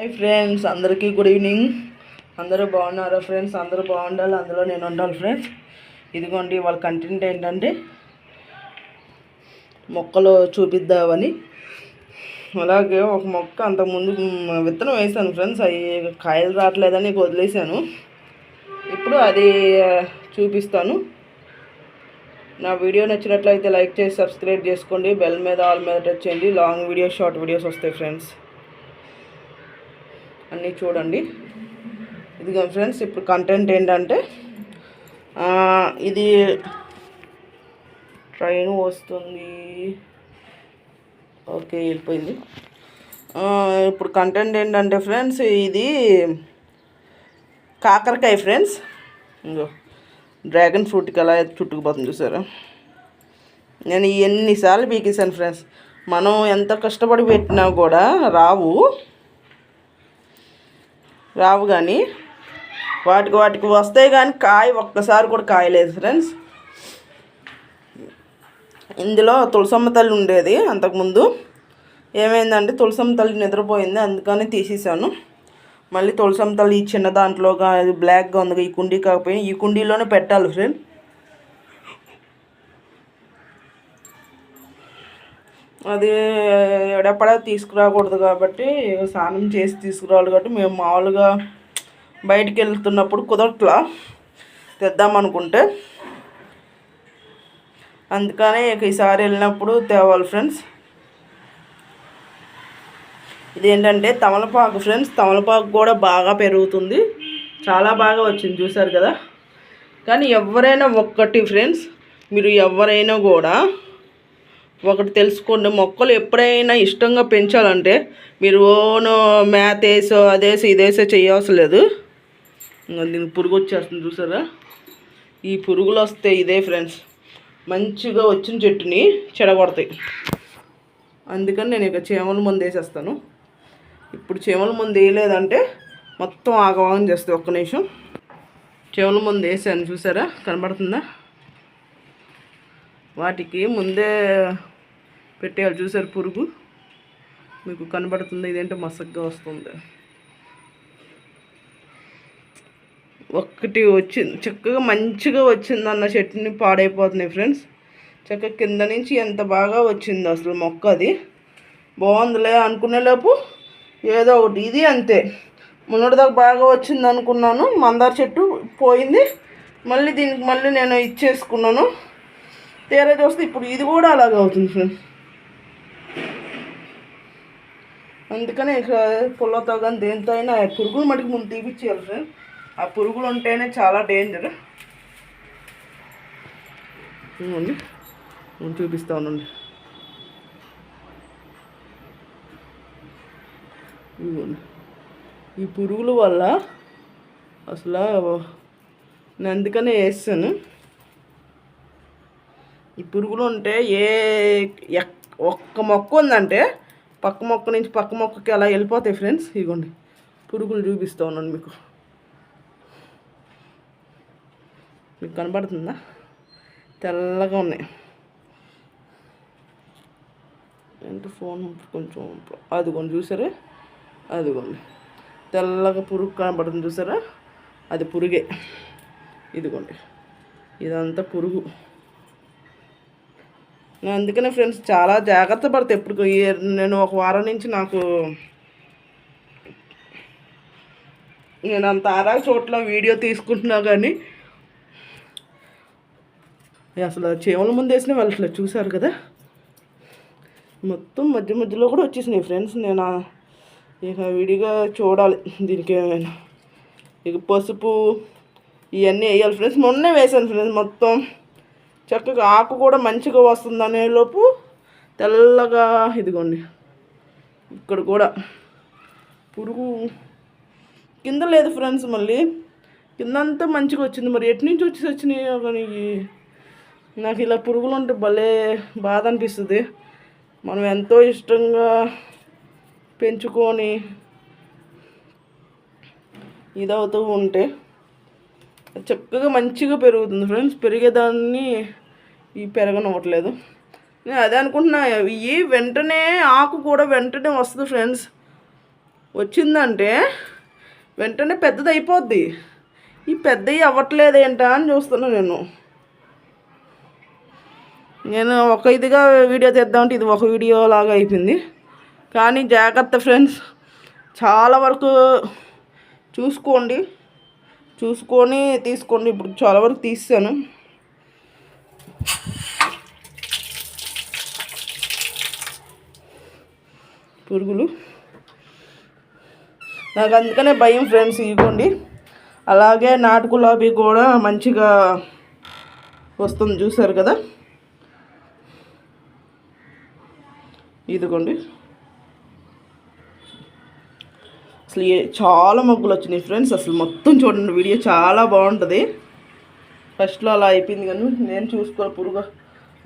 Hi friends అందరికీ good evening. అందరూ బాగున్నారా ఫ్రెండ్స్? అందరూ బాగుండాలి అందులో నేను ఉండాలి ఫ్రెండ్స్. ఇదిగోండి వాళ్ళ కంటెంట్ ఏంటంటే మొక్కలు చూపిద్దామని. అలాగే ఒక మొక్క అంతకుముందు విత్తనం వేసాను ఫ్రెండ్స్. అవి కాయలు రావట్లేదని వదిలేసాను ఇప్పుడు అది చూపిస్తాను. నా వీడియో నచ్చినట్లయితే లైక్ చేసి సబ్స్క్రైబ్ చేసుకోండి. బెల్ మీద ఆల్ మీద టచ్ చేయండి. లాంగ్ వీడియోస్ షార్ట్ వీడియోస్ వస్తాయి ఫ్రెండ్స్. అన్నీ చూడండి. ఇదిగో ఫ్రెండ్స్ ఇప్పుడు కంటెంట్ ఏంటంటే ఇది ట్రైన్ వస్తుంది. ఓకే వెళ్ళిపోయింది. ఇప్పుడు కంటెంట్ ఏంటంటే ఫ్రెండ్స్ ఇది కాకరకాయ ఫ్రెండ్స్. ఇంకో డ్రాగన్ ఫ్రూట్కి ఎలా చుట్టుకుపోతుంది చూసారా? నేను ఎన్నిసార్లు పీకేశాను ఫ్రెండ్స్. మనం ఎంత కష్టపడి పెట్టినా కూడా రావు. రావు కానీ వాటికి వాటికి వస్తాయి కానీ కాయ ఒక్కసారి కూడా కాయలేదు ఫ్రెండ్స్ ఇందులో తులసమ్మ తల్లి ఉండేది అంతకుముందు. ఏమైందంటే తులసమ్మ తల్లి నిద్రపోయింది అందుకని తీసేసాను మళ్ళీ తులసమ్మ తల్లి ఈ చిన్న దాంట్లో బ్లాక్గా ఉంది ఈ కుండీ కాకపోయినా ఈ కుండీలోనే పెట్టాలి ఫ్రెండ్ అది ఎడపడా తీసుకురాకూడదు కాబట్టి స్నానం చేసి తీసుకురావాలి కాబట్టి మేము మామూలుగా బయటికి వెళ్తున్నప్పుడు కుదరట్లా తెద్దామనుకుంటే అందుకనే ఇక ఈసారి వెళ్ళినప్పుడు తేవాలి ఫ్రెండ్స్. ఇదేంటంటే తమలపాకు ఫ్రెండ్స్ తమలపాకు కూడా బాగా పెరుగుతుంది. చాలా బాగా వచ్చింది చూసారు కదా. కానీ ఎవరైనా ఒక్కటి ఫ్రెండ్స్ మీరు ఎవరైనా కూడా ఒకటి తెలుసుకోండి. మొక్కలు ఎప్పుడైనా ఇష్టంగా పెంచాలంటే మీరు ఓను మేత వేసో అదేసో ఇదేసో చేయవసరం లేదు. ఇంకా దీనికి పురుగు వచ్చేస్తుంది చూసారా? ఈ పురుగులు వస్తే ఇదే ఫ్రెండ్స్. మంచిగా వచ్చిన చెట్టుని చెడగొడతాయి. అందుకని నేను ఇక చేమల మందు వేసేస్తాను. ఇప్పుడు చేమల మందు వేయలేదంటే మొత్తం ఆగవాగం చేస్తాయి ఒక్క నిమిషం. చేమల మందు వేసాను చూసారా? కనబడుతుందా? వాటికి ముందే పెట్టేయాలి. చూసారు పురుగు? మీకు కనబడుతుంది. ఇదేంటో మసగ్గా వస్తుంది. ఒక్కటి వచ్చింది చక్కగా మంచిగా వచ్చింది అన్న చెట్టుని పాడైపోతున్నాయి ఫ్రెండ్స్. చక్కగా కింద నుంచి ఎంత బాగా వచ్చింది అసలు మొక్క అది. బాగుందిలే అనుకునేలోపు ఏదో ఒకటి. ఇది అంతే. మొన్నటిదాకా బాగా వచ్చింది అనుకున్నాను. మందార చెట్టు పోయింది. మళ్ళీ దీనికి మళ్ళీ నేను ఇచ్చేసుకున్నాను. తీరా చూస్తే ఇప్పుడు ఇది కూడా అలాగే అవుతుంది ఫ్రెండ్స్ అందుకనే ఇక్కడ పుల్లతో కానీ దేంతో అయినా ఆ పురుగులు మటుకు ముందు తీపిచ్చేయాలి ఫ్రెండ్స్ ఆ పురుగులు ఉంటేనే చాలా డేంజర్ ఇవ్వండి నేను చూపిస్తా ఉండండి. ఇవ్వండి ఈ పురుగుల వల్ల అసలు నేను అందుకనే వేస్తాను. ఈ పురుగులు ఉంటే ఏ ఎక్- ఒక్క మొక్క ఉందంటే పక్క మొక్క నుంచి పక్క మొక్కకి అలా వెళ్ళిపోతాయి ఫ్రెండ్స్. ఇదిగోండి పురుగులు చూపిస్తూ ఉన్నాను మీకు. మీకు కనబడుతుందా తెల్లగా ఉన్నాయి. అంటే ఫోన్ కొంచెం అదిగోండి చూసారా? అదిగోండి. తెల్లగా పురుగు కనబడుతుంది చూసారా? అది పురుగే. ఇదిగోండి. ఇదంతా పురుగు. అందుకనే ఫ్రెండ్స్ చాలా జాగ్రత్త పడతా ఎప్పుడు ఈ- నేను ఒక వారం నుంచి నాకు నేను అంత ఆరా చోట్ల వీడియో తీసుకుంటున్నా కానీ అసలు చీమల ముందు వేసిన వాళ్ళు చూసారు కదా? మొత్తం మధ్య మధ్యలో కూడా వచ్చేసినాయి ఫ్రెండ్స్. నేను ఇక విడిగా చూడాలి దీనికి ఏమైనా. ఇక పసుపు ఇవన్నీ వేయాలి ఫ్రెండ్స్. మొన్నే వేసాను ఫ్రెండ్స్ మొత్తం. చక్కగా ఆకు కూడా మంచిగా వస్తుంది లోపు తెల్లగా ఇదిగోండి. ఇక్కడ కూడా పురుగు కింద లేదు ఫ్రెండ్స్ మళ్ళీ. కిందంతా మంచిగా వచ్చింది. మరి ఎటు నుంచి వచ్చి వచ్చినాయో కానీ నాకు ఇలా పురుగులు ఉంటే భలే బాధ అనిపిస్తుంది. మనం ఎంతో ఇష్టంగా పెంచుకొని ఇదవుతూ ఉంటే చక్కగా మంచిగా పెరుగుతుంది ఫ్రెండ్స్. పెరిగేదాన్ని ఈ పెరగనివ్వట్లేదు. నేను అదే అనుకుంటున్నా ఇవి వెంటనే ఆకు కూడా వెంటనే వస్తుంది ఫ్రెండ్స్. వచ్చిందంటే వెంటనే పెద్దది అయిపోద్ది ఈ పెద్దవి అవ్వట్లేదు ఏంటా అని చూస్తున్నా నేను. నేను ఒక ఇదిగా వీడియో తెద్దామంటే ఇది ఒక వీడియో లాగా అయిపోయింది. కానీ జాగ్రత్త ఫ్రెండ్స్ చాలా వరకు చూసుకోండి. చూసుకొని తీసుకోండి. ఇప్పుడు చాలా వరకు తీసాను. పురుగులు. నాకు అందుకనే భయం ఫ్రెండ్స్ ఇవ్వండి అలాగే నాటు గులాబీ కూడా మంచిగా వస్తుంది చూసారు కదా? ఇదిగోండి. అసలు చాలా మొగ్గులు వచ్చినాయి ఫ్రెండ్స్. అసలు మొత్తం చూడండి వీడియో చాలా బాగుంటుంది. ఫస్ట్లో అలా అయిపోయింది కానీ నేను చూసుకోవాలి పురుగు.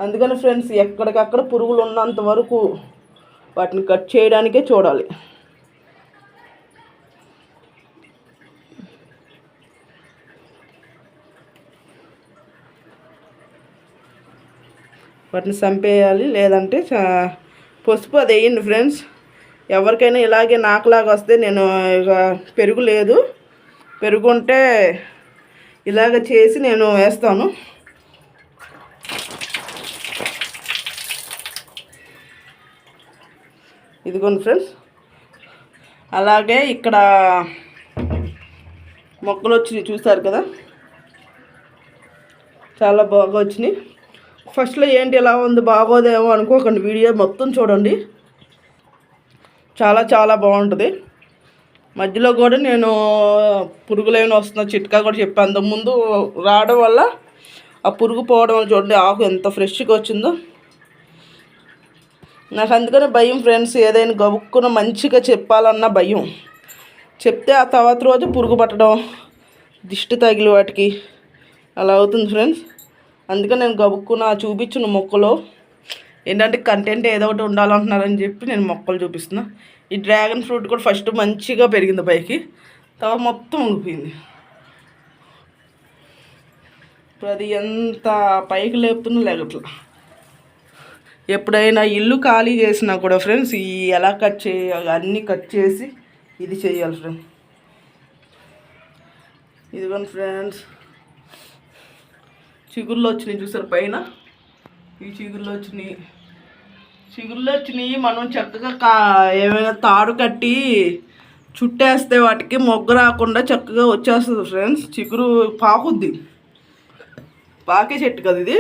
అందుకని ఫ్రెండ్స్ ఎక్కడికక్కడ పురుగులు ఉన్నంత వరకు వాటిని కట్ చేయడానికే చూడాలి. వాటిని చంపేయాలి లేదంటే పసుపు అది వేయండి ఫ్రెండ్స్. ఎవరికైనా ఇలాగే నాకులాగా వస్తే నేను ఇక పెరుగు లేదు. పెరుగుంటే ఇలాగ చేసి నేను వేస్తాను. ఇదిగోండి ఫ్రెండ్స్. అలాగే ఇక్కడ మొక్కలు వచ్చినాయి చూసారు కదా? చాలా బాగా వచ్చినాయి. ఫస్ట్లో ఏంటి ఎలా ఉంది బాగోదేమో అనుకోకండి. వీడియో మొత్తం చూడండి. చాలా చాలా బాగుంటుంది. మధ్యలో కూడా నేను పురుగులేమైనా వస్తున్న చిట్కా కూడా చెప్పాను ముందు రావడం వల్ల ఆ పురుగు పోవడం వల్ల చూడండి ఆకు ఎంత ఫ్రెష్గా వచ్చిందో. నాకు అందుకనే భయం ఫ్రెండ్స్ ఏదైనా గబుక్కున మంచిగా చెప్పాలన్న భయం. చెప్తే ఆ తర్వాత రోజు పురుగు పట్టడం దిష్టి తగిలి వాటికి అలా అవుతుంది ఫ్రెండ్స్. అందుకని నేను గబుక్కున చూపించిన మొక్కలో ఏంటంటే కంటెంట్ ఏదో ఒకటి ఉండాలంటున్నారని చెప్పి నేను మొక్కలు చూపిస్తున్నా. ఈ డ్రాగన్ ఫ్రూట్ కూడా ఫస్ట్ మంచిగా పెరిగింది పైకి తర్వాత మొత్తం ఉండిపోయింది ఇప్పుడు అది ఎంత పైకి లేపుతున్నా లేగట్లా. ఎప్పుడైనా ఇల్లు ఖాళీ చేసినా కూడా ఫ్రెండ్స్ ఈ ఎలా కట్ చేయాలి అన్నీ కట్ చేసి ఇది చేయాలి ఫ్రెండ్స్ ఇదిగోండి ఫ్రెండ్స్ చిగుర్లు వచ్చినాయి చూసారు పైన. ఈ చిగురులో వచ్చినాయి. చిగురులో వచ్చినాయి. మనం చక్కగా కా ఏమైనా తాడు కట్టి చుట్టేస్తే వాటికి మొగ్గు రాకుండా చక్కగా వచ్చేస్తుంది ఫ్రెండ్స్. చిగురు పాకుద్ది. పాకే చెట్టు కదా ఇది?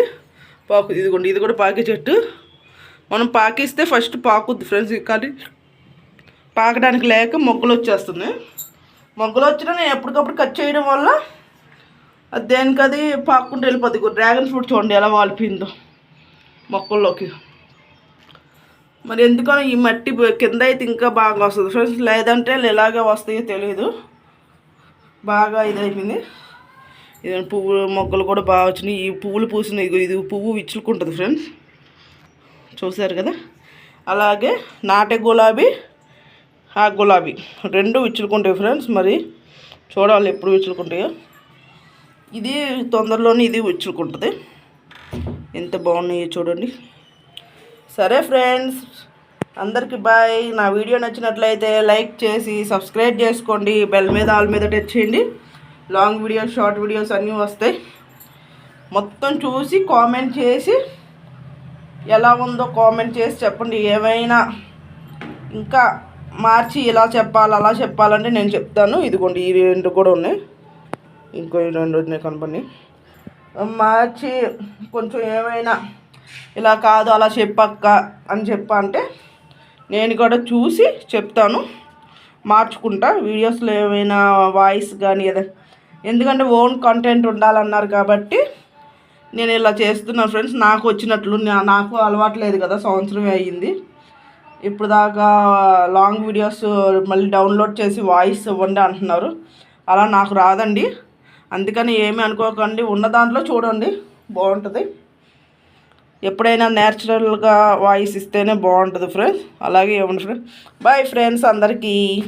పాకు ఇదిగోండి ఇది కూడా పాకే చెట్టు. మనం పాకిస్తే ఫస్ట్ పాకుద్ది ఫ్రెండ్స్. కానీ పాకడానికి లేక మొగ్గలు వచ్చేస్తుంది. మొగ్గలు వచ్చినా నేను ఎప్పటికప్పుడు కట్ చేయడం వల్ల అది దేనికి అది పాక్కుంటూ వెళ్ళిపోద్ది. డ్రాగన్ ఫ్రూట్ చూడండి ఎలా వాలిపోయిందో. మొక్కల్లోకి. మరి ఎందుకని ఈ మట్టి కింద అయితే ఇంకా బాగా వస్తుంది. ఫ్రెండ్స్ లేదంటే ఎలాగే వస్తాయో తెలియదు బాగా ఇది అయిపోయింది ఇది పువ్వు మొక్కలు కూడా బాగా వచ్చినాయి. ఈ పువ్వులు పూసిన ఇది పువ్వు విచ్చుకుంటుంది ఫ్రెండ్స్. చూసారు కదా? అలాగే నాటే గులాబీ ఆ గులాబీ రెండు విచ్చుకుంటాయి ఫ్రెండ్స్. మరి చూడాలి ఎప్పుడు విచ్చుకుంటాయో ఇది తొందరలోనే ఇది విచ్చుకుంటుంది ఎంత బాగున్నాయో చూడండి. సరే ఫ్రెండ్స్ అందరికి బాయ్. నా వీడియో నచ్చినట్లయితే లైక్ చేసి సబ్స్క్రైబ్ చేసుకోండి. బెల్ మీద ఆల్ మీద టచ్ చేయండి. లాంగ్ వీడియోస్ షార్ట్ వీడియోస్ అన్నీ వస్తాయి. మొత్తం చూసి కామెంట్ చేసి ఎలా ఉందో కామెంట్ చేసి చెప్పండి. ఏమైనా ఇంకా మార్చి ఇలా చెప్పాలి అలా చెప్పాలంటే నేను చెప్తాను. ఇదిగోండి ఈ రెండు కూడా ఉన్నాయి. ఇంకో రెండు ఉన్నాయి కనపడి. మార్చి కొంచెం ఏమైనా ఇలా కాదు అలా చెప్పక్క అని చెప్ప అంటే నేను కూడా చూసి చెప్తాను మార్చుకుంటా. వీడియోస్లో ఏమైనా వాయిస్ కానీ ఏదైనా ఎందుకంటే ఓన్ కంటెంట్ ఉండాలన్నారు కాబట్టి నేను ఇలా చేస్తున్నాను ఫ్రెండ్స్. నాకు వచ్చినట్లు నాకు అలవాట్లేదు కదా సంవత్సరమే అయ్యింది. ఇప్పుడు దాకా లాంగ్ వీడియోస్ మళ్ళీ డౌన్లోడ్ చేసి వాయిస్ ఇవ్వండి అంటున్నారు. అలా నాకు రాదండి. అందుకని ఏమీ అనుకోకండి. ఉన్న దాంట్లో చూడండి. బాగుంటుంది. ఎప్పుడైనా న్యాచురల్గా వాయిస్ ఇస్తేనే బాగుంటుంది ఫ్రెండ్స్. అలాగే ఏమండి ఫ్రెండ్స్. బాయ్ ఫ్రెండ్స్ అందరికీ.